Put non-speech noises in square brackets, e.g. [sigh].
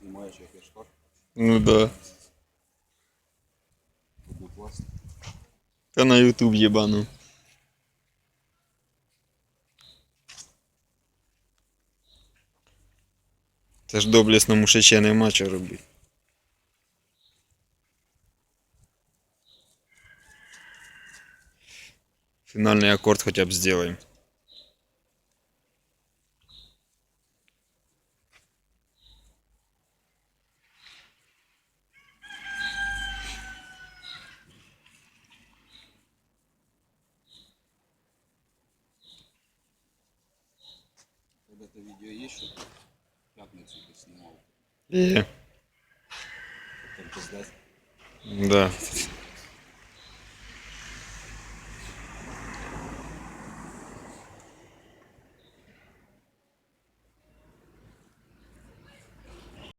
Знімаєш як я штат, Ну да. тут не класно. Та на Ютуб єбану. Це ж доблесному ще нема що робити. Фінальний акорд хоча б зробимо. У тебе це відео є, що ти в п'ятницю ти знімав? Є. Там пиздець. Да. [laughs]